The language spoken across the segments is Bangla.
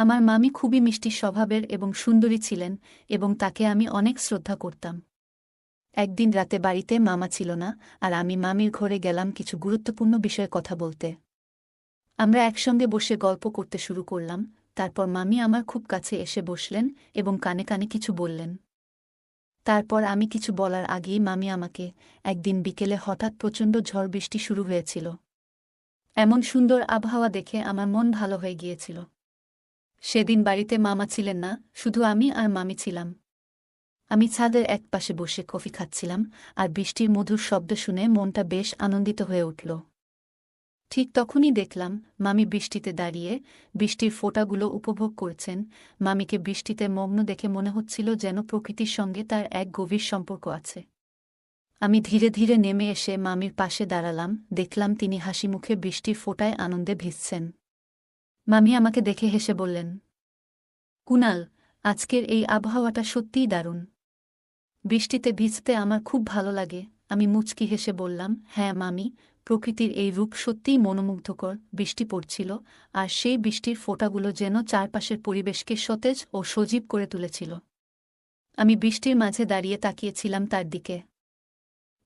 আমার মামি খুবই মিষ্টি স্বভাবের এবং সুন্দরী ছিলেন এবং তাকে আমি অনেক শ্রদ্ধা করতাম। একদিন রাতে বাড়িতে মামা ছিল না আর আমি মামির ঘরে গেলাম কিছু গুরুত্বপূর্ণ বিষয়ে কথা বলতে। আমরা একসঙ্গে বসে গল্প করতে শুরু করলাম, তারপর মামি আমার খুব কাছে এসে বসলেন এবং কানে কানে কিছু বললেন। তারপর আমি কিছু বলার আগেই মামি আমাকে, একদিন বিকেলে হঠাৎ প্রচণ্ড ঝড় বৃষ্টি শুরু হয়েছিল। এমন সুন্দর আবহাওয়া দেখে আমার মন ভালো হয়ে গিয়েছিল। সেদিন বাড়িতে মামা ছিলেন না, শুধু আমি আর মামি ছিলাম। আমি ছাদের এক পাশে বসে কফি খাচ্ছিলাম আর বৃষ্টির মধুর শব্দ শুনে মনটা বেশ আনন্দিত হয়ে উঠল। ঠিক তখনই দেখলাম মামি বৃষ্টিতে দাঁড়িয়ে বৃষ্টির ফোঁটাগুলো উপভোগ করছেন। মামিকে বৃষ্টিতে মগ্ন দেখে মনে হচ্ছিল যেন প্রকৃতির সঙ্গে তার এক গভীর সম্পর্ক আছে। আমি ধীরে ধীরে নেমে এসে মামির পাশে দাঁড়ালাম, দেখলাম তিনি হাসি মুখে বৃষ্টির ফোঁটায় আনন্দে ভিজছেন। মামি আমাকে দেখে হেসে বললেন, কুনাল, আজকের এই আবহাওয়াটা সত্যিই দারুণ। বৃষ্টিতে ভিজতে আমার খুব ভালো লাগে আমি মুচকি হেসে বললাম হ্যাঁ মামি, প্রকৃতির এই রূপ সত্যিই মনোমুগ্ধকর। বৃষ্টি পড়ছিল, আর সেই বৃষ্টির ফোঁটাগুলো যেন চারপাশের পরিবেশকে সতেজ ও সজীব করে তুলেছিল। আমি বৃষ্টির মাঝে দাঁড়িয়ে তাকিয়েছিলাম তার দিকে।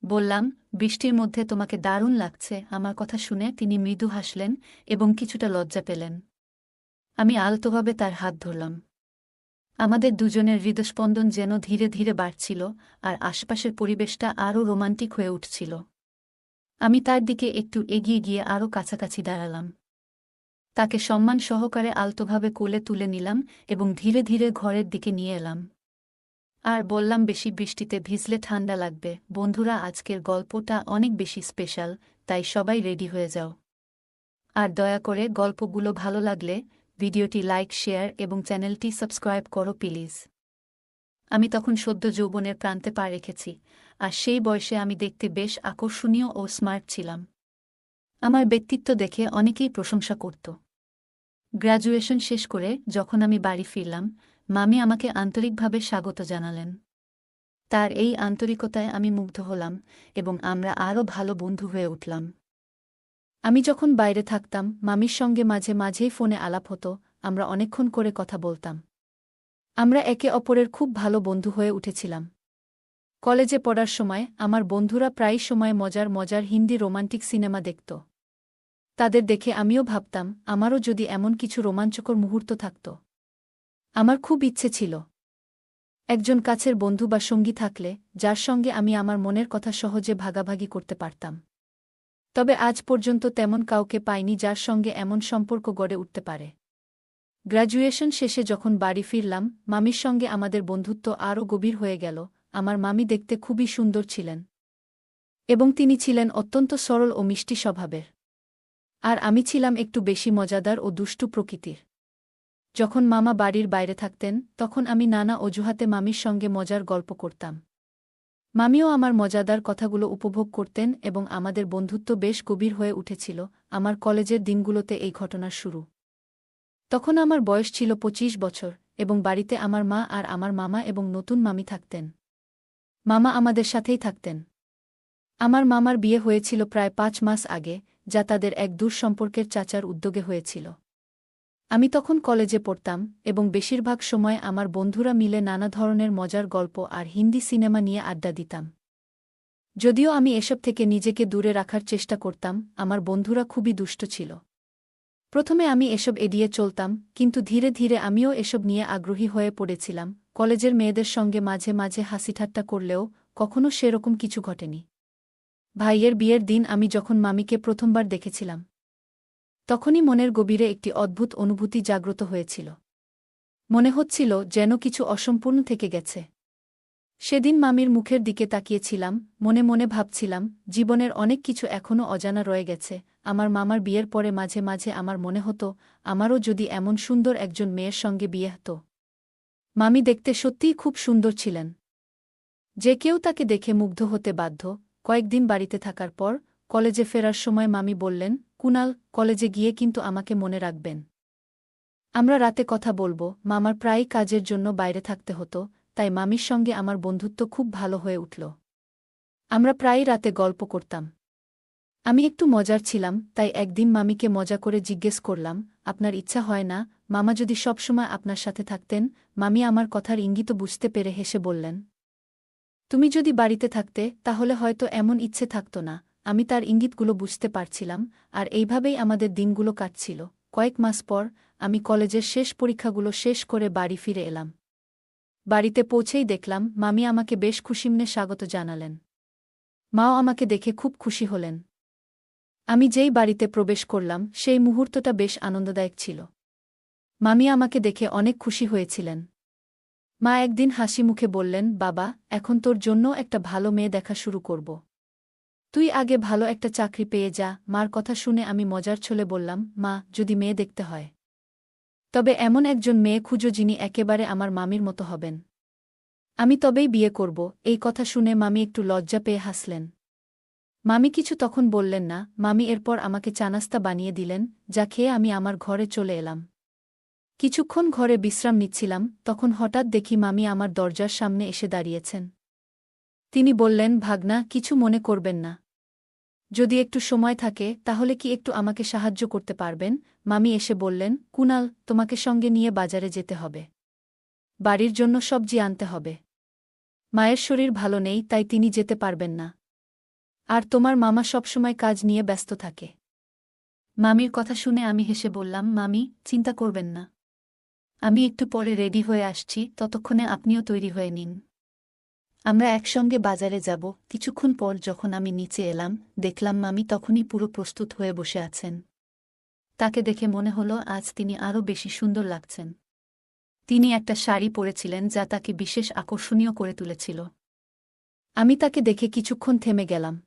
বললাম, বৃষ্টির মধ্যে তোমাকে দারুণ লাগছে। আমার কথা শুনে তিনি মৃদু হাসলেন এবং কিছুটা লজ্জা পেলেন। আমি আলতোভাবে তার হাত ধরলাম। আমাদের দুজনের হৃদস্পন্দন যেন ধীরে ধীরে বাড়ছিল, আর আশপাশের পরিবেশটা আরও রোমান্টিক হয়ে উঠছিল। আমি তার দিকে একটু এগিয়ে গিয়ে আরও কাছাকাছি দাঁড়ালাম। তাকে সম্মান সহকারে আলতোভাবে কোলে তুলে নিলাম এবং ধীরে ধীরে ঘরের দিকে নিয়ে এলাম। আর বললাম, বেশি বৃষ্টিতে ভিজলে ঠান্ডা লাগবে। বন্ধুরা, আজকের গল্পটা অনেক বেশি স্পেশাল, তাই সবাই রেডি হয়ে যাও। আর দয়া করে গল্পগুলো ভালো লাগলে ভিডিওটি লাইক, শেয়ার এবং চ্যানেলটি সাবস্ক্রাইব করো প্লিজ। আমি তখন সদ্য যৌবনের প্রান্তে পা রেখেছি, আর সেই বয়সে আমি দেখতে বেশ আকর্ষণীয় ও স্মার্ট ছিলাম। আমার ব্যক্তিত্ব দেখে অনেকেই প্রশংসা করত। গ্র্যাজুয়েশন শেষ করে যখন আমি বাড়ি ফিরলাম, মামি আমাকে আন্তরিকভাবে স্বাগত জানালেন। তার এই আন্তরিকতায় আমি মুগ্ধ হলাম এবং আমরা আরও ভালো বন্ধু হয়ে উঠলাম। আমি যখন বাইরে থাকতাম, মামির সঙ্গে মাঝে মাঝেই ফোনে আলাপ হতো, আমরা অনেকক্ষণ করে কথা বলতাম। আমরা একে অপরের খুব ভালো বন্ধু হয়ে উঠেছিলাম। কলেজে পড়ার সময় আমার বন্ধুরা প্রায় সময় মজার মজার হিন্দি রোমান্টিক সিনেমা দেখত। তাদের দেখে আমিও ভাবতাম, আমারও যদি এমন কিছু রোমাঞ্চকর মুহূর্ত থাকত। আমার খুব ইচ্ছে ছিল। একজন কাছের বন্ধু বা সঙ্গী থাকলে, যার সঙ্গে আমি আমার মনের কথা সহজে ভাগাভাগি করতে পারতাম। তবে আজ পর্যন্ত তেমন কাউকে পাইনি যার সঙ্গে এমন সম্পর্ক গড়ে উঠতে পারে। গ্র্যাজুয়েশন শেষে যখন বাড়ি ফিরলাম, মামির সঙ্গে আমাদের বন্ধুত্ব আরও গভীর হয়ে গেল, আমার মামি দেখতে খুবই সুন্দর ছিলেন। এবং তিনি ছিলেন অত্যন্ত সরল ও মিষ্টি স্বভাবের। আর আমি ছিলাম একটু বেশি মজাদার ও দুষ্টু প্রকৃতির। যখন মামা বাড়ির বাইরে থাকতেন, তখন আমি নানা অজুহাতে মামির সঙ্গে মজার গল্প করতাম। মামিও আমার মজাদার কথাগুলো উপভোগ করতেন এবং আমাদের বন্ধুত্ব বেশ গভীর হয়ে উঠেছিল আমার কলেজের দিনগুলোতে এই ঘটনার শুরু। তখন আমার বয়স ছিল ২৫ বছর এবং বাড়িতে আমার মা আর আমার মামা এবং নতুন মামি থাকতেন। মামা আমাদের সাথেই থাকতেন। আমার মামার বিয়ে হয়েছিল প্রায় পাঁচ মাস আগে, যা তাদের এক দূর সম্পর্কের চাচার উদ্যোগে হয়েছিল। আমি তখন কলেজে পড়তাম এবং বেশিরভাগ সময় আমার বন্ধুরা মিলে নানা ধরনের মজার গল্প আর হিন্দি সিনেমা নিয়ে আড্ডা দিতাম। যদিও আমি এসব থেকে নিজেকে দূরে রাখার চেষ্টা করতাম, আমার বন্ধুরা খুবই দুষ্ট ছিল। প্রথমে আমি এসব এড়িয়ে চলতাম, কিন্তু ধীরে ধীরে আমিও এসব নিয়ে আগ্রহী হয়ে পড়েছিলাম। কলেজের মেয়েদের সঙ্গে মাঝে মাঝে হাসিঠাট্টা করলেও কখনো সেরকম কিছু ঘটেনি। ভাইয়ের বিয়ের দিন আমি যখন মামিকে প্রথমবার দেখেছিলাম তখনই মনের গভীরে একটি অদ্ভুত অনুভূতি জাগ্রত হয়েছিল। মনে হচ্ছিল যেন কিছু অসম্পূর্ণ থেকে গেছে। সেদিন মামির মুখের দিকে তাকিয়েছিলাম, মনে মনে ভাবছিলাম, জীবনের অনেক কিছু এখনও অজানা রয়ে গেছে, আমার মামার বিয়ের পরে মাঝে মাঝে আমার মনে হতো, আমারও যদি এমন সুন্দর একজন মেয়ের সঙ্গে বিয়ে হতো। মামি দেখতে সত্যিই খুব সুন্দর ছিলেন। যে কেউ তাকে দেখে মুগ্ধ হতে বাধ্য, কয়েকদিন বাড়িতে থাকার পর কলেজে ফেরার সময় মামি বললেন, কুনাল, কলেজে গিয়ে কিন্তু আমাকে মনে রাখবেন। আমরা রাতে কথা বলব, মামার প্রায়ই কাজের জন্য বাইরে থাকতে হতো, তাই মামির সঙ্গে আমার বন্ধুত্ব খুব ভালো হয়ে উঠল। আমরা প্রায়ই রাতে গল্প করতাম। আমি একটু মজার ছিলাম, তাই একদিন মামিকে মজা করে জিজ্ঞেস করলাম, আপনার ইচ্ছা হয় না? মামা যদি সবসময় আপনার সাথে থাকতেন, মামি আমার কথার ইঙ্গিত বুঝতে পেরে হেসে বললেন, তুমি যদি বাড়িতে থাকতে, তাহলে হয়তো এমন ইচ্ছে থাকত না। আমি তার ইঙ্গিতগুলো বুঝতে পারছিলাম, আর এইভাবেই আমাদের দিনগুলো কাটছিল। কয়েক মাস পর আমি কলেজের শেষ পরীক্ষাগুলো শেষ করে বাড়ি ফিরে এলাম। বাড়িতে পৌঁছেই দেখলাম, মামি আমাকে বেশ খুশিমনে স্বাগত জানালেন। মাও আমাকে দেখে খুব খুশি হলেন। আমি যেই বাড়িতে প্রবেশ করলাম, সেই মুহূর্তটা বেশ আনন্দদায়ক ছিল। মামি আমাকে দেখে অনেক খুশি হয়েছিলেন। মা একদিন হাসি মুখে বললেন, বাবা, এখন তোর জন্য একটা ভালো মেয়ে দেখা শুরু করব। তুই আগে ভালো একটা চাকরি পেয়ে যা। মার কথা শুনে আমি মজার ছলে বললাম, মা, যদি মেয়ে দেখতে হয়। তবে এমন একজন মেয়ে খুঁজো যিনি একেবারে আমার মামির মতো হবেন। আমি তবেই বিয়ে করব। এই কথা শুনে মামি একটু লজ্জা পেয়ে হাসলেন। মামি কিছু তখন বললেন না। মামি এরপর আমাকে চানাস্তা বানিয়ে দিলেন, যা খেয়ে আমি আমার ঘরে চলে এলাম। কিছুক্ষণ ঘরে বিশ্রাম নিচ্ছিলাম, তখন হঠাৎ দেখি মামি আমার দরজার সামনে এসে দাঁড়িয়েছেন। তিনি বললেন, ভাগনা, কিছু মনে করবেন না। যদি একটু সময় থাকে, তাহলে কি একটু আমাকে সাহায্য করতে পারবেন? মামি এসে বললেন, কুনাল, তোমাকে সঙ্গে নিয়ে বাজারে যেতে হবে। বাড়ির জন্য সবজি আনতে হবে। মায়ের শরীর ভালো নেই, তাই তিনি যেতে পারবেন না। আর তোমার মামা সবসময় কাজ নিয়ে ব্যস্ত থাকে। মামির কথা শুনে আমি হেসে বললাম, মামি, চিন্তা করবেন না। আমি একটু পরে রেডি হয়ে আসছি, ততক্ষণে আপনিও তৈরি হয়ে নিন। আমরা একসঙ্গে বাজারে যাব। কিছুক্ষণ পর যখন আমি নিচে এলাম, দেখলাম মামি তখনই পুরো প্রস্তুত হয়ে বসে আছেন। তাকে দেখে মনে হলো আজ তিনি আরও বেশি সুন্দর লাগছেন। তিনি একটা শাড়ি পরেছিলেন যা তাকে বিশেষ আকর্ষণীয় করে তুলেছিল। আমি তাকে দেখে কিছুক্ষণ থেমে গেলাম।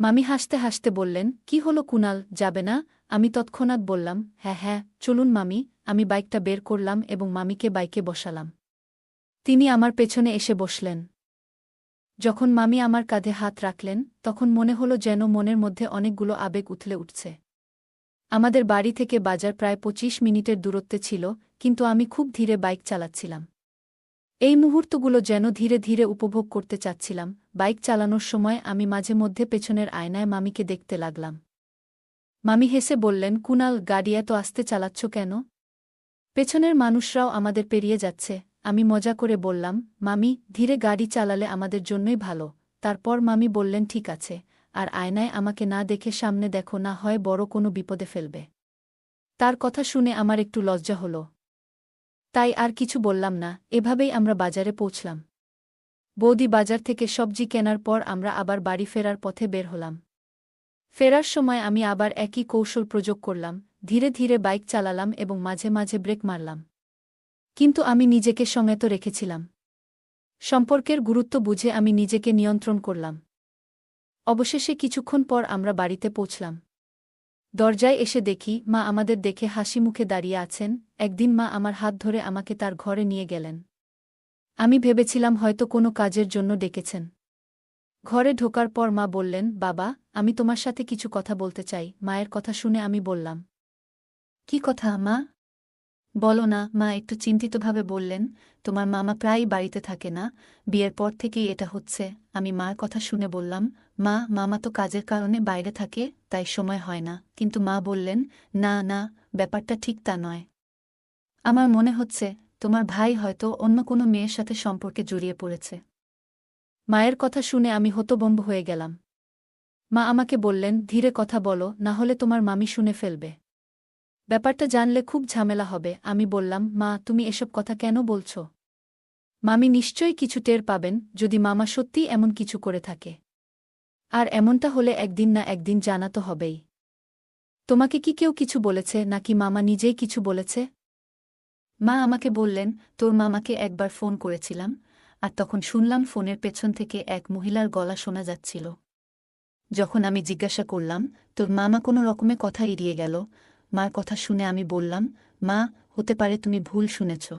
মামি হাসতে হাসতে বললেন, কি হলো কুনাল, যাবে না? আমি তৎক্ষণাৎ বললাম হ্যাঁ হ্যাঁ চলুন মামি। আমি বাইকটা বের করলাম এবং মামিকে বাইকে বসালাম। তিনি আমার পেছনে এসে বসলেন। যখন মামি আমার কাঁধে হাত রাখলেন, তখন মনে হলো যেন মনের মধ্যে অনেকগুলো আবেগ উথলে উঠছে। আমাদের বাড়ি থেকে বাজার প্রায় পঁচিশ মিনিটের দূরত্বে ছিল, কিন্তু আমি খুব ধীরে বাইক চালাচ্ছিলাম। এই মুহূর্তগুলো যেন ধীরে ধীরে উপভোগ করতে চাচ্ছিলাম, বাইক চালানোর সময় আমি মাঝে মধ্যে পেছনের আয়নায় মামিকে দেখতে লাগলাম। মামি হেসে বললেন, কুনাল, গাড়ি এত আস্তে চালাচ্ছ কেন? পেছনের মানুষরাও আমাদের পেরিয়ে যাচ্ছে আমি মজা করে বললাম, মামি, ধীরে গাড়ি চালালে আমাদের জন্যই ভালো। তারপর মামি বললেন, ঠিক আছে। আর আয়নায় আমাকে না দেখে সামনে দেখো, না হয় বড় কোনো বিপদে ফেলবে। তার কথা শুনে আমার একটু লজ্জা হল। তাই আর কিছু বললাম না, এভাবেই আমরা বাজারে পৌঁছলাম। বৌদি বাজার থেকে সবজি কেনার পর আমরা আবার বাড়ি ফেরার পথে বের হলাম। ফেরার সময় আমি আবার একই কৌশল প্রয়োগ করলাম, ধীরে ধীরে বাইক চালালাম এবং মাঝে মাঝে ব্রেক মারলাম। কিন্তু আমি নিজেকে সমেত রেখেছিলাম। সম্পর্কের গুরুত্ব বুঝে আমি নিজেকে নিয়ন্ত্রণ করলাম। অবশেষে কিছুক্ষণ পর আমরা বাড়িতে পৌঁছলাম। দরজায় এসে দেখি, মা আমাদের দেখে হাসি মুখে দাঁড়িয়ে আছেন। একদিন মা আমার হাত ধরে আমাকে তার ঘরে নিয়ে গেলেন। আমি ভেবেছিলাম হয়তো কোনো কাজের জন্য ডেকেছেন। ঘরে ঢোকার পর মা বললেন, বাবা, আমি তোমার সাথে কিছু কথা বলতে চাই। মায়ের কথা শুনে আমি বললাম, কি কথা, মা? বলো না, মা একটু চিন্তিতভাবে বললেন, তোমার মামা প্রায়ই বাড়িতে থাকে না, বিয়ের পর থেকেই এটা হচ্ছে। আমি মার কথা শুনে বললাম, মা, মামা তো কাজের কারণে বাইরে থাকে, তাই সময় হয় না। কিন্তু মা বললেন, না না, ব্যাপারটা ঠিক তা নয়। আমার মনে হচ্ছে, তোমার ভাই হয়তো অন্য কোনো মেয়ের সাথে সম্পর্কে জড়িয়ে পড়েছে। মায়ের কথা শুনে আমি হতবম্ব হয়ে গেলাম। মা আমাকে বললেন, ধীরে কথা বলো, না হলে তোমার মামি শুনে ফেলবে। ব্যাপারটা জানলে খুব ঝামেলা হবে, আমি বললাম, মা, তুমি এসব কথা কেন বলছ? মামি নিশ্চয়ই কিছু টের পাবেন, যদি মামা সত্যিই এমন কিছু করে থাকে। আর এমনটা হলে একদিন না একদিন জানা তো হবেই। তোমাকে কি কেউ কিছু বলেছে, নাকি মামা নিজেই কিছু বলেছে? মা আমাকে বললেন, তোর মামাকে একবার ফোন করেছিলাম, আর তখন শুনলাম ফোনের পেছন থেকে এক মহিলার গলা শোনা যাচ্ছিল। যখন আমি জিজ্ঞাসা করলাম, তোর মামা কোনো রকমে কথা এড়িয়ে গেল? মার কথা শুনে আমি বললাম, মা, হতে পারে তুমি ভুল শুনেছ।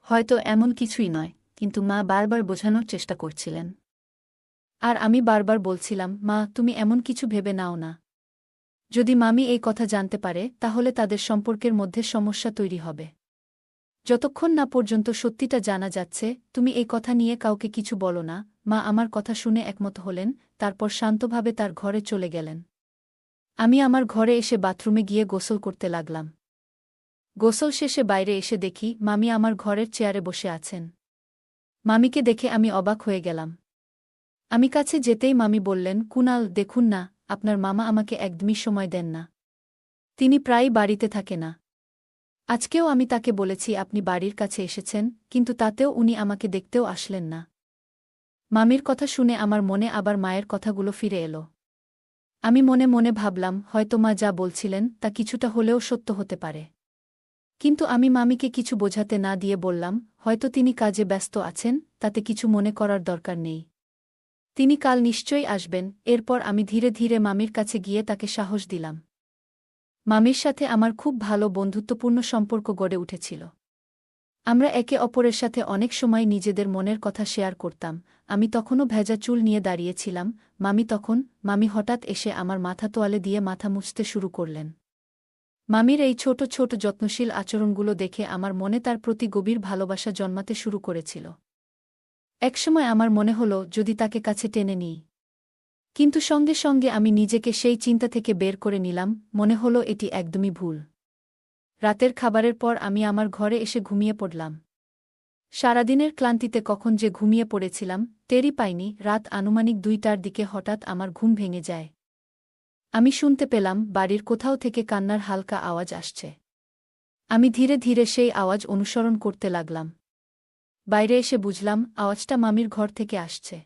হয়তো এমন কিছুই নয়, কিন্তু মা বারবার বোঝানোর চেষ্টা করছিলেন। আর আমি বারবার বলছিলাম, মা, তুমি এমন কিছু ভেবে নাও না। যদি মামি এই কথা জানতে পারে, তাহলে তাদের সম্পর্কের মধ্যে সমস্যা তৈরি হবে। যতক্ষণ না পর্যন্ত সত্যিটা জানা যাচ্ছে, তুমি এই কথা নিয়ে কাউকে কিছু বলো না। মা আমার কথা শুনে একমত হলেন, তারপর শান্তভাবে তার ঘরে চলে গেলেন। আমি আমার ঘরে এসে বাথরুমে গিয়ে গোসল করতে লাগলাম। গোসল শেষে বাইরে এসে দেখি মামি আমার ঘরের চেয়ারে বসে আছেন। মামিকে দেখে আমি অবাক হয়ে গেলাম। আমি কাছে যেতেই মামি বললেন, কুনাল, দেখুন না, আপনার মামা আমাকে একদমই সময় দেন না। তিনি প্রায়ই বাড়িতে থাকে না। আজকেও আমি তাকে বলেছি, আপনি বাড়ির কাছে এসেছেন, কিন্তু তাতেও উনি আমাকে দেখতেও আসলেন না। মামির কথা শুনে আমার মনে আবার মায়ের কথাগুলো ফিরে এলো। আমি মনে মনে ভাবলাম, হয়তো মা যা বলছিলেন, তা কিছুটা হলেও সত্য হতে পারে। কিন্তু আমি মামিকে কিছু বোঝাতে না দিয়ে বললাম, হয়তো তিনি কাজে ব্যস্ত আছেন, তাতে কিছু মনে করার দরকার নেই। তিনি কাল নিশ্চয়ই আসবেন, এরপর আমি ধীরে ধীরে মামির কাছে গিয়ে তাকে সাহস দিলাম। মামির সাথে আমার খুব ভালো বন্ধুত্বপূর্ণ সম্পর্ক গড়ে উঠেছিল। আমরা একে অপরের সাথে অনেক সময় নিজেদের মনের কথা শেয়ার করতাম আমি তখনও ভেজা চুল নিয়ে দাঁড়িয়েছিলাম, মামি তখন, মামি হঠাৎ এসে আমার মাথা তোয়ালে দিয়ে মাথা মুছতে শুরু করলেন। মামির এই ছোট ছোট যত্নশীল আচরণগুলো দেখে আমার মনে তার প্রতি গভীর ভালোবাসা জন্মাতে শুরু করেছিল। একসময় আমার মনে হল, যদি তাকে কাছে টেনে নিই। কিন্তু সঙ্গে সঙ্গে আমি নিজেকে সেই চিন্তা থেকে বের করে নিলাম, মনে হল এটি একদমই ভুল। রাতের খাবারের পর আমি আমার ঘরে এসে ঘুমিয়ে পড়লাম। সারাদিনের ক্লান্তিতে কখন যে ঘুমিয়ে পড়েছিলাম টেরি পাইনি, রাত আনুমানিক দুইটার দিকে হঠাৎ আমার ঘুম ভেঙে যায়। আমি শুনতে পেলাম, বাড়ির কোথাও থেকে কান্নার হালকা আওয়াজ আসছে। আমি ধীরে ধীরে সেই আওয়াজ অনুসরণ করতে লাগলাম। বাইরে এসে বুঝলাম, আওয়াজটা মামির ঘর থেকে আসছে।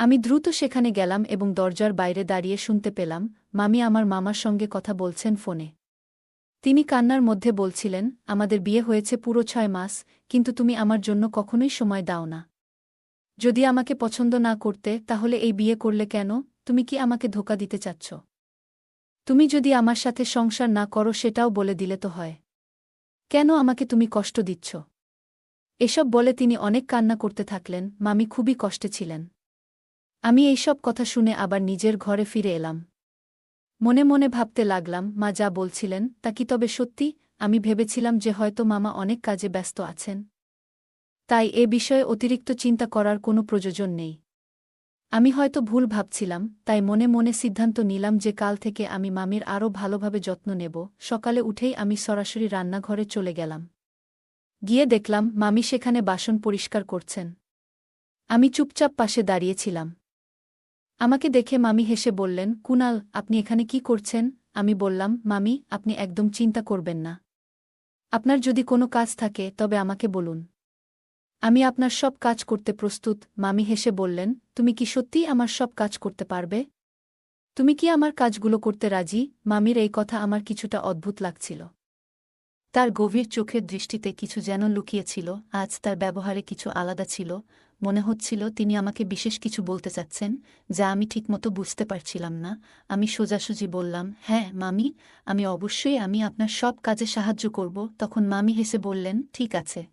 আমি দ্রুত সেখানে গেলাম এবং দরজার বাইরে দাঁড়িয়ে শুনতে পেলাম, মামি আমার মামার সঙ্গে কথা বলছেন ফোনে। তিনি কান্নার মধ্যে বলছিলেন, আমাদের বিয়ে হয়েছে পুরো ছয় মাস, কিন্তু তুমি আমার জন্য কখনোই সময় দাও না। যদি আমাকে পছন্দ না করতে, তাহলে এই বিয়ে করলে কেন? তুমি কি আমাকে ধোকা দিতে চাচ্ছ? তুমি যদি আমার সাথে সংসার না করো, সেটাও বলে দিলে তো হয়। কেন আমাকে তুমি কষ্ট দিচ্ছ? এসব বলে তিনি অনেক কান্না করতে থাকলেন, মামি, খুবই কষ্টে ছিলেন। আমি এইসব কথা শুনে আবার নিজের ঘরে ফিরে এলাম। মনে মনে ভাবতে লাগলাম, মা যা বলছিলেন তা কি তবে সত্যি? আমি ভেবেছিলাম যে হয়তো মামা অনেক কাজে ব্যস্ত আছেন। তাই এ বিষয়ে অতিরিক্ত চিন্তা করার কোনো প্রয়োজন নেই। আমি হয়তো ভুল ভাবছিলাম, তাই মনে মনে সিদ্ধান্ত নিলাম যে কাল থেকে আমি মামির আরও ভালোভাবে যত্ন নেব। সকালে উঠেই আমি সরাসরি রান্নাঘরে চলে গেলাম। গিয়ে দেখলাম, মামি সেখানে বাসন পরিষ্কার করছেন। আমি চুপচাপ পাশে দাঁড়িয়েছিলাম। আমাকে দেখে মামি হেসে বললেন, কুনাল, আপনি এখানে কি করছেন? আমি বললাম, মামি, আপনি একদম চিন্তা করবেন না। আপনার যদি কোনো কাজ থাকে, তবে আমাকে বলুন। আমি আপনার সব কাজ করতে প্রস্তুত। মামি হেসে বললেন, তুমি কি সত্যিই আমার সব কাজ করতে পারবে? তুমি কি আমার কাজগুলো করতে রাজি? মামির এই কথা আমার কিছুটা অদ্ভুত লাগছিল। তার গভীর চোখের দৃষ্টিতে কিছু যেন লুকিয়েছিল, আজ তার ব্যবহারে কিছু আলাদা ছিল, মনে হচ্ছিল তিনি আমাকে বিশেষ কিছু বলতে চাচ্ছেন, যা আমি ঠিকমতো বুঝতে পারছিলাম না। আমি সোজাসুজি বললাম হ্যাঁ মামি, আমি অবশ্যই, আমি আপনার সব কাজে সাহায্য করব। তখন মামি হেসে বললেন, ঠিক আছে।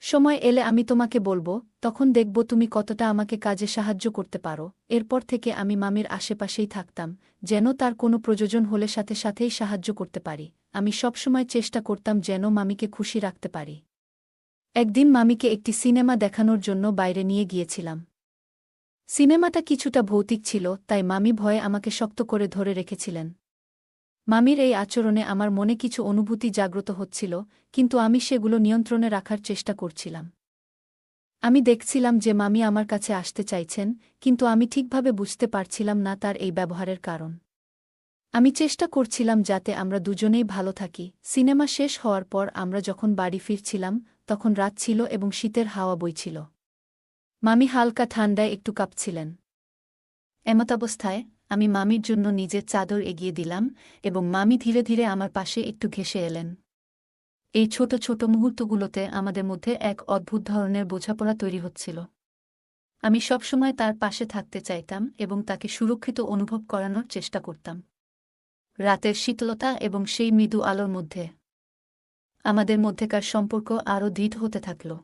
সময় এলে আমি তোমাকে বলব, তখন দেখব তুমি কতটা আমাকে কাজে সাহায্য করতে পারো। এরপর থেকে আমি মামির আশেপাশেই থাকতাম, যেন তার কোনো প্রয়োজন হলে সাথে সাথেই সাহায্য করতে পারি। আমি সবসময় চেষ্টা করতাম যেন মামিকে খুশি রাখতে পারি। একদিন মামিকে একটি সিনেমা দেখানোর জন্য বাইরে নিয়ে গিয়েছিলাম। সিনেমাটা কিছুটা ভৌতিক ছিল, তাই মামি ভয়ে আমাকে শক্ত করে ধরে রেখেছিলেন। মামির এই আচরণে আমার মনে কিছু অনুভূতি জাগ্রত হচ্ছিল, কিন্তু আমি সেগুলো নিয়ন্ত্রণে রাখার চেষ্টা করছিলাম। আমি দেখছিলাম যে মামি আমার কাছে আসতে চাইছেন, কিন্তু আমি ঠিকভাবে বুঝতে পারছিলাম না তার এই ব্যবহারের কারণ। আমি চেষ্টা করছিলাম যাতে আমরা দুজনেই ভালো থাকি। সিনেমা শেষ হওয়ার পর আমরা যখন বাড়ি ফিরছিলাম, তখন রাত ছিল এবং শীতের হাওয়া বইছিল। মামি হালকা ঠান্ডায় একটু কাঁপছিলেন। এমতাবস্থায় আমি মামির জন্য নিজের চাদর এগিয়ে দিলাম এবং মামি ধীরে ধীরে আমার পাশে একটু ঘেসে এলেন। এই ছোট ছোট মুহূর্তগুলোতে আমাদের মধ্যে এক অদ্ভুত ধরনের বোঝাপড়া তৈরি হচ্ছিল। আমি সবসময় তার পাশে থাকতে চাইতাম এবং তাকে সুরক্ষিত অনুভব করানোর চেষ্টা করতাম। রাতের শীতলতা এবং সেই মৃদু আলোর মধ্যে। আমাদের মধ্যেকার সম্পর্ক আরও দৃঢ় হতে থাকল।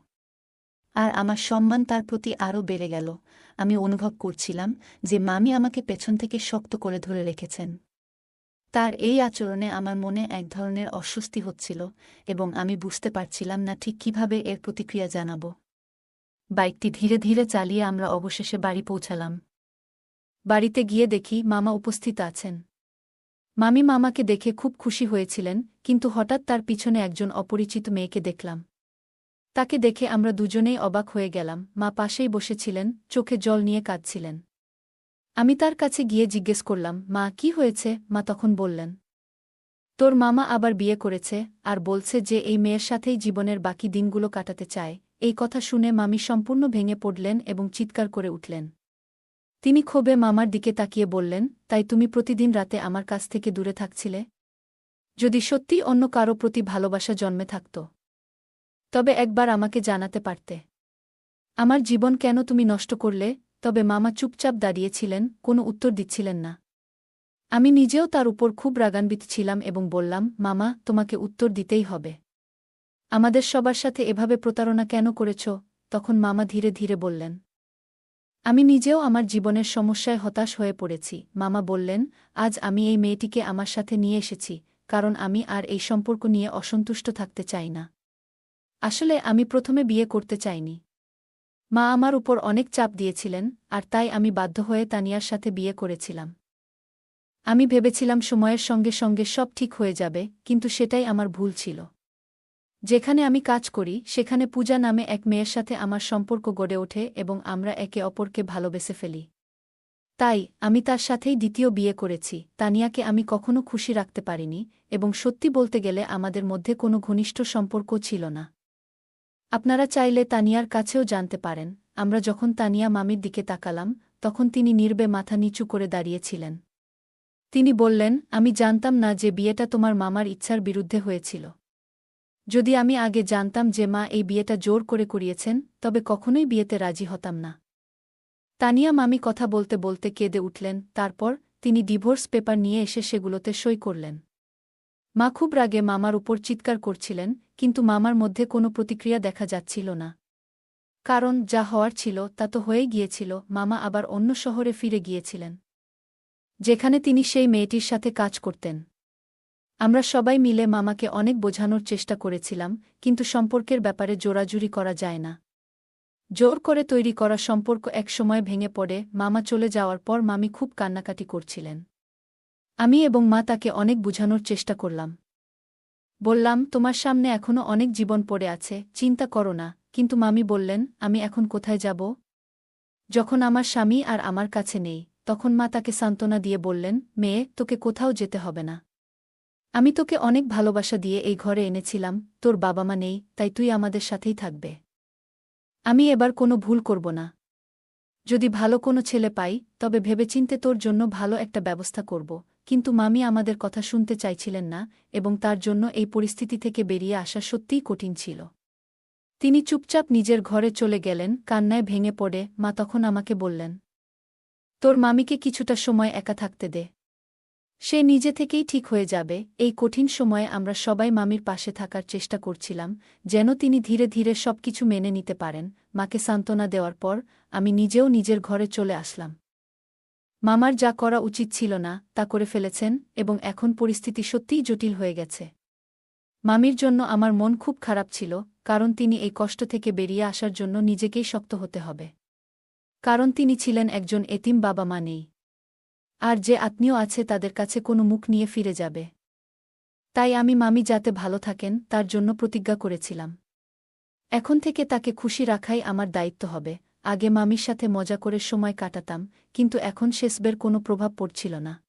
আর আমার সম্মান তার প্রতি আরও বেড়ে গেল। আমি অনুভব করছিলাম যে মামি আমাকে পেছন থেকে শক্ত করে ধরে রেখেছেন। তার এই আচরণে আমার মনে এক ধরনের অস্বস্তি হচ্ছিল এবং আমি বুঝতে পারছিলাম না ঠিক কীভাবে এর প্রতিক্রিয়া জানাব। বাইকটি ধীরে ধীরে চালিয়ে আমরা অবশেষে বাড়ি পৌঁছালাম। বাড়িতে গিয়ে দেখি মামা উপস্থিত আছেন। মামি মামাকে দেখে খুব খুশি হয়েছিলেন, কিন্তু হঠাৎ তার পিছনে একজন অপরিচিত মেয়েকে দেখলাম। তাকে দেখে আমরা দুজনেই অবাক হয়ে গেলাম, মা পাশেই বসেছিলেন, চোখে জল নিয়ে কাঁদছিলেন। আমি তার কাছে গিয়ে জিজ্ঞেস করলাম, মা, কি হয়েছে? মা তখন বললেন, তোর মামা আবার বিয়ে করেছে, আর বলছে যে এই মেয়ের সাথেই জীবনের বাকি দিনগুলো কাটাতে চায়। এই কথা শুনে মামি সম্পূর্ণ ভেঙে পড়লেন এবং চিৎকার করে উঠলেন। তিনি ক্ষোভে মামার দিকে তাকিয়ে বললেন, তাই তুমি প্রতিদিন রাতে আমার কাছ থেকে দূরে থাকছিলে? যদি সত্যি অন্য কারও প্রতি ভালোবাসা জন্মে থাকত, তবে একবার আমাকে জানাতে পারতে। আমার জীবন কেন তুমি নষ্ট করলে? তবে মামা চুপচাপ দাঁড়িয়েছিলেন, কোনো উত্তর দিচ্ছিলেন না। আমি নিজেও তার উপর খুব রাগান্বিত ছিলাম এবং বললাম, মামা, তোমাকে উত্তর দিতেই হবে। আমাদের সবার সাথে এভাবে প্রতারণা কেন করেছ? তখন মামা ধীরে ধীরে বললেন আমি নিজেও আমার জীবনের সমস্যায় হতাশ হয়ে পড়েছি। মামা বললেন, আজ আমি এই মেয়েটিকে আমার সাথে নিয়ে এসেছি, কারণ আমি আর এই সম্পর্ক নিয়ে অসন্তুষ্ট থাকতে চাই না। আসলে আমি প্রথমে বিয়ে করতে চাইনি। মা আমার উপর অনেক চাপ দিয়েছিলেন, আর তাই আমি বাধ্য হয়ে তানিয়ার সাথে বিয়ে করেছিলাম। আমি ভেবেছিলাম সময়ের সঙ্গে সঙ্গে সব ঠিক হয়ে যাবে, কিন্তু সেটাই আমার ভুল ছিল। যেখানে আমি কাজ করি, সেখানে পূজা নামে এক মেয়ের সাথে আমার সম্পর্ক গড়ে ওঠে এবং আমরা একে অপরকে ভালোবেসে ফেলি। তাই, আমি তার সাথেই দ্বিতীয় বিয়ে করেছি। তানিয়াকে আমি কখনো খুশি রাখতে পারিনি এবং সত্যি বলতে গেলে আমাদের মধ্যে কোনো ঘনিষ্ঠ সম্পর্ক ছিল না। আপনারা চাইলে তানিয়ার কাছেও জানতে পারেন, আমরা যখন তানিয়া মামির দিকে তাকালাম, তখন তিনি নির্বে মাথা নিচু করে দাঁড়িয়েছিলেন। তিনি বললেন, আমি জানতাম না যে বিয়েটা তোমার মামার ইচ্ছার বিরুদ্ধে হয়েছিল। যদি আমি আগে জানতাম যে মা এই বিয়েটা জোর করে করিয়েছেন, তবে কখনোই বিয়েতে রাজি হতাম না। তানিয়া মামি কথা বলতে বলতে কেঁদে উঠলেন, তারপর তিনি ডিভোর্স পেপার নিয়ে এসে সেগুলোতে সই করলেন। মা খুব রাগে মামার উপর চিৎকার করছিলেন, কিন্তু মামার মধ্যে কোনো প্রতিক্রিয়া দেখা যাচ্ছিল না। কারণ যা হওয়ার ছিল তা তো হয়েই গিয়েছিল, মামা আবার অন্য শহরে ফিরে গিয়েছিলেন। যেখানে তিনি সেই মেয়েটির সাথে কাজ করতেন। আমরা সবাই মিলে মামাকে অনেক বোঝানোর চেষ্টা করেছিলাম, কিন্তু সম্পর্কের ব্যাপারে জোরাজুরি করা যায় না। জোর করে তৈরি করা সম্পর্ক এক সময় ভেঙে পড়ে, মামা চলে যাওয়ার পর মামি খুব কান্নাকাটি করছিলেন। আমি এবং মা তাকে অনেক বুঝানোর চেষ্টা করলাম। বললাম, তোমার সামনে এখনও অনেক জীবন পড়ে আছে, চিন্তা করো না। কিন্তু মামি বললেন, আমি এখন কোথায় যাব? যখন আমার স্বামী আর আমার কাছে নেই। তখন মা তাকে সান্ত্বনা দিয়ে বললেন, মেয়ে, তোকে কোথাও যেতে হবে না। আমি তোকে অনেক ভালোবাসা দিয়ে এই ঘরে এনেছিলাম, তোর বাবা মা নেই, তাই তুই আমাদের সাথেই থাকবে। আমি এবার কোনো ভুল করব না। যদি ভালো কোনো ছেলে পাই, তবে ভেবেচিন্তে তোর জন্য ভালো একটা ব্যবস্থা করব, কিন্তু মামি আমাদের কথা শুনতে চাইছিলেন না, এবং তার জন্য এই পরিস্থিতি থেকে বেরিয়ে আসা সত্যিই কঠিন ছিল। তিনি চুপচাপ নিজের ঘরে চলে গেলেন, কান্নায় ভেঙে পড়ে, মা তখন আমাকে বললেন, তোর মামিকে কিছুটা সময় একা থাকতে দে। সে নিজে থেকেই ঠিক হয়ে যাবে। এই কঠিন সময়ে আমরা সবাই মামির পাশে থাকার চেষ্টা করছিলাম, যেন তিনি ধীরে ধীরে সবকিছু মেনে নিতে পারেন। মাকে সান্ত্বনা দেওয়ার পর আমি নিজেও নিজের ঘরে চলে আসলাম। মামার যা করা উচিত ছিল না, তা করে ফেলেছেন এবং এখন পরিস্থিতি সত্যিই জটিল হয়ে গেছে। মামির জন্য আমার মন খুব খারাপ ছিল, কারণ তিনি এই কষ্ট থেকে বেরিয়ে আসার জন্য নিজেকেই শক্ত হতে হবে। কারণ তিনি ছিলেন একজন এতিম বাবা মা নেই। আর যে আত্মীয় আছে তাদের কাছে কোনো মুখ নিয়ে ফিরে যাবে। তাই আমি মামি যাতে ভালো থাকেন, তার জন্য প্রতিজ্ঞা করেছিলাম। এখন থেকে তাকে খুশি রাখাই আমার দায়িত্ব হবে। আগে মামির সাথে মজা করে সময় কাটাতাম, কিন্তু এখন শেষবের কোনো প্রভাব পড়ছিল না।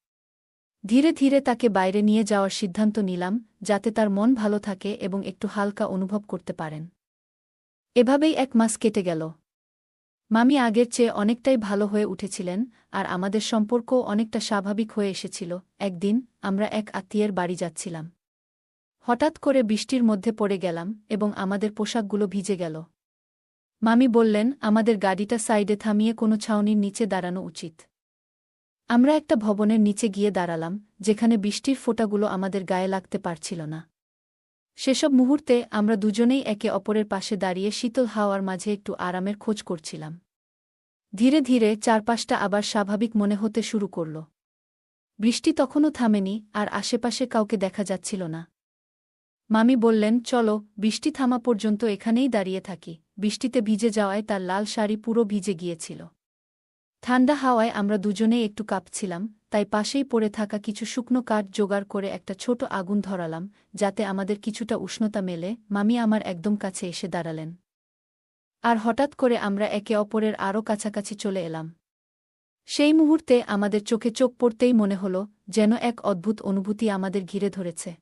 ধীরে ধীরে তাকে বাইরে নিয়ে যাওয়ার সিদ্ধান্ত নিলাম, যাতে তার মন ভালো থাকে এবং একটু হালকা অনুভব করতে পারেন। এভাবেই এক মাস কেটে গেল। মামি আগের চেয়ে অনেকটাই ভালো হয়ে উঠেছিলেন, আর আমাদের সম্পর্কও অনেকটা স্বাভাবিক হয়ে এসেছিল। একদিন আমরা এক আত্মীয়ের বাড়ি যাচ্ছিলাম। হঠাৎ করে বৃষ্টির মধ্যে পড়ে গেলাম এবং আমাদের পোশাকগুলো ভিজে গেল। মামি বললেন, আমাদের গাড়িটা সাইডে থামিয়ে কোনো ছাউনির নিচে দাঁড়ানো উচিত। আমরা একটা ভবনের নিচে গিয়ে দাঁড়ালাম, যেখানে বৃষ্টির ফোঁটাগুলো আমাদের গায়ে লাগতে পারছিল না। সেসব মুহূর্তে আমরা দুজনেই একে অপরের পাশে দাঁড়িয়ে শীতল হাওয়ার মাঝে একটু আরামের খোঁজ করছিলাম। ধীরে ধীরে চারপাশটা আবার স্বাভাবিক মনে হতে শুরু করল। বৃষ্টি তখনও থামেনি আর আশেপাশে কাউকে দেখা যাচ্ছিল না। মামি বললেন, চলো, বৃষ্টি থামা পর্যন্ত এখানেই দাঁড়িয়ে থাকি। বৃষ্টিতে ভিজে যাওয়ায় তার লাল শাড়ি পুরো ভিজে গিয়েছিল। ঠান্ডা হাওয়ায় আমরা দুজনেই একটু কাঁপছিলাম তাই পাশেই পড়ে থাকা কিছু শুকনো কাঠ জোগাড় করে একটা ছোট আগুন ধরালাম, যাতে আমাদের কিছুটা উষ্ণতা মেলে, মামি আমার একদম কাছে এসে দাঁড়ালেন। আর হঠাৎ করে আমরা একে অপরের আরও কাছাকাছি চলে এলাম। সেই মুহূর্তে আমাদের চোখে চোখ পড়তেই মনে হল, যেন এক অদ্ভুত অনুভূতি আমাদের ঘিরে ধরেছে।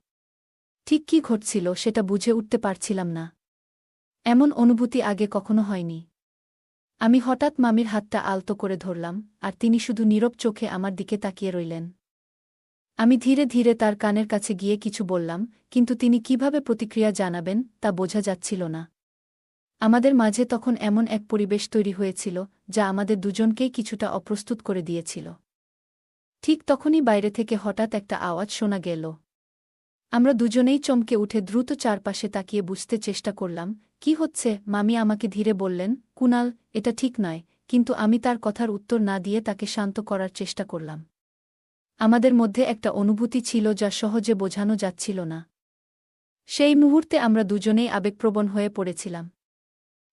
ঠিক কি ঘটছিল সেটা বুঝে উঠতে পারছিলাম না। এমন অনুভূতি আগে কখনো হয়নি। আমি হঠাৎ মামির হাতটা আলতো করে ধরলাম, আর তিনি শুধু নীরব চোখে আমার দিকে তাকিয়ে রইলেন। আমি ধীরে ধীরে তার কানের কাছে গিয়ে কিছু বললাম, কিন্তু তিনি কীভাবে প্রতিক্রিয়া জানাবেন তা বোঝা যাচ্ছিল না। আমাদের মাঝে তখন এমন এক পরিবেশ তৈরি হয়েছিল, যা আমাদের দুজনকেই কিছুটা অপ্রস্তুত করে দিয়েছিল। ঠিক তখনই বাইরে থেকে হঠাৎ একটা আওয়াজ শোনা গেল। আমরা দুজনেই চমকে উঠে দ্রুত চারপাশে তাকিয়ে বুঝতে চেষ্টা করলাম কি হচ্ছে, মামি আমাকে ধীরে বললেন, কুনাল, এটা ঠিক নয়, কিন্তু আমি তার কথার উত্তর না দিয়ে তাকে শান্ত করার চেষ্টা করলাম। আমাদের মধ্যে একটা অনুভূতি ছিল যা সহজে বোঝানো যাচ্ছিল না। সেই মুহূর্তে আমরা দুজনেই আবেগপ্রবণ হয়ে পড়েছিলাম।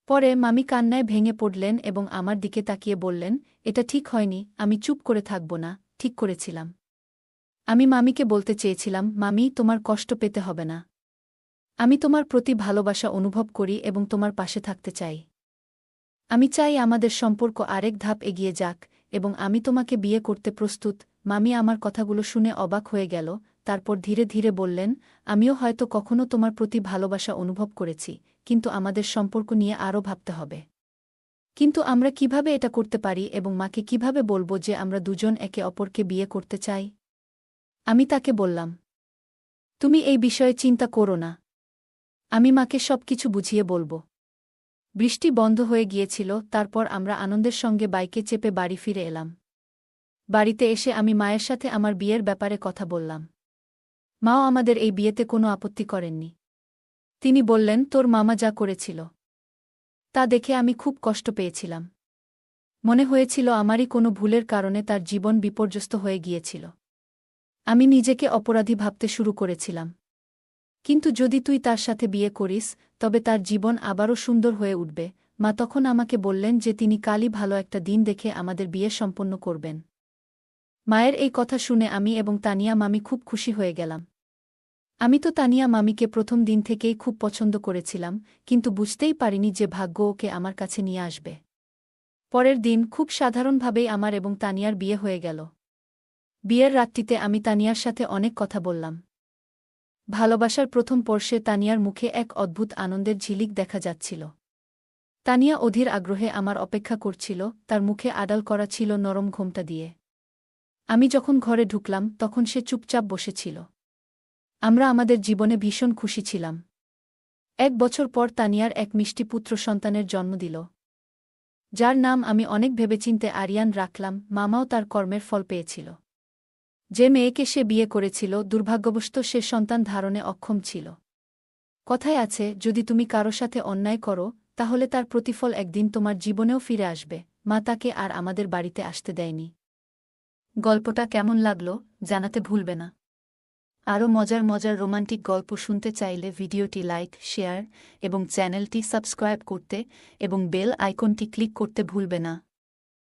পরে মামি কান্নায় ভেঙে পড়লেন এবং আমার দিকে তাকিয়ে বললেন, এটা ঠিক হয়নি, আমি চুপ করে থাকব না, ঠিক করেছিলাম। আমি মামিকে বলতে চেয়েছিলাম, মামি, তোমার কষ্ট পেতে হবে না। আমি তোমার প্রতি ভালোবাসা অনুভব করি এবং তোমার পাশে থাকতে চাই। আমি চাই আমাদের সম্পর্ক আরেক ধাপ এগিয়ে যাক এবং আমি তোমাকে বিয়ে করতে প্রস্তুত। মামি আমার কথাগুলো শুনে অবাক হয়ে গেল, তারপর ধীরে ধীরে বললেন, আমিও হয়তো কখনো তোমার প্রতি ভালোবাসা অনুভব করেছি, কিন্তু আমাদের সম্পর্ক নিয়ে আরও ভাবতে হবে। কিন্তু আমরা কীভাবে এটা করতে পারি এবং মাকে কীভাবে বলব যে আমরা দুজন একে অপরকে বিয়ে করতে চাই? আমি তাকে বললাম, তুমি এই বিষয়ে চিন্তা করো না। আমি মাকে সব কিছু বুঝিয়ে বলব। বৃষ্টি বন্ধ হয়ে গিয়েছিল, তারপর আমরা আনন্দের সঙ্গে বাইকে চেপে বাড়ি ফিরে এলাম। বাড়িতে এসে আমি মায়ের সাথে আমার বিয়ের ব্যাপারে কথা বললাম। মাও আমাদের এই বিয়েতে কোনো আপত্তি করেননি। তিনি বললেন, তোর মামা যা করেছিল, তা দেখে আমি খুব কষ্ট পেয়েছিলাম। মনে হয়েছিল আমারই কোনো ভুলের কারণে তার জীবন বিপর্যস্ত হয়ে গিয়েছিল। আমি নিজেকে অপরাধী ভাবতে শুরু করেছিলাম। কিন্তু যদি তুই তার সাথে বিয়ে করিস, তবে তার জীবন আবারও সুন্দর হয়ে উঠবে। মা তখন আমাকে বললেন যে তিনি কালই ভালো একটা দিন দেখে আমাদের বিয়ে সম্পন্ন করবেন। মায়ের এই কথা শুনে আমি এবং তানিয়া মামি খুব খুশি হয়ে গেলাম। আমি তো তানিয়া মামিকে প্রথম দিন থেকেই খুব পছন্দ করেছিলাম, কিন্তু বুঝতেই পারিনি যে ভাগ্য ওকে আমার কাছে নিয়ে আসবে। পরের দিন খুব সাধারণভাবেই আমার এবং তানিয়ার বিয়ে হয়ে গেল। বিয়ের রাত্রিতে আমি তানিয়ার সাথে অনেক কথা বললাম। ভালোবাসার প্রথম পর্ষে তানিয়ার মুখে এক অদ্ভুত আনন্দের ঝিলিক দেখা যাচ্ছিল। তানিয়া অধীর আগ্রহে আমার অপেক্ষা করছিল, তার মুখে আড়াল করা ছিল নরম ঘোমটা দিয়ে। আমি যখন ঘরে ঢুকলাম, তখন সে চুপচাপ বসেছিল। আমরা আমাদের জীবনে ভীষণ খুশি ছিলাম। এক বছর পর তানিয়ার এক মিষ্টি পুত্র সন্তানের জন্ম দিল। যার নাম আমি অনেক ভেবেচিন্তে আরিয়ান রাখলাম, মামাও তার কর্মের ফল পেয়েছিল। যে মেয়েকে সে বিয়ে করেছিল, দুর্ভাগ্যবশত সে সন্তান ধারণে অক্ষম ছিল। কথায় আছে, যদি তুমি কারও সাথে অন্যায় করো, তাহলে তার প্রতিফল একদিন তোমার জীবনেও ফিরে আসবে, মা তাকে আর আমাদের বাড়িতে আসতে দেয়নি। গল্পটা কেমন লাগল, জানাতে ভুলবে না। আরও মজার মজার রোমান্টিক গল্প শুনতে চাইলে ভিডিওটি লাইক, শেয়ার এবং চ্যানেলটি সাবস্ক্রাইব করতে এবং বেল আইকনটি ক্লিক করতে ভুলবে না।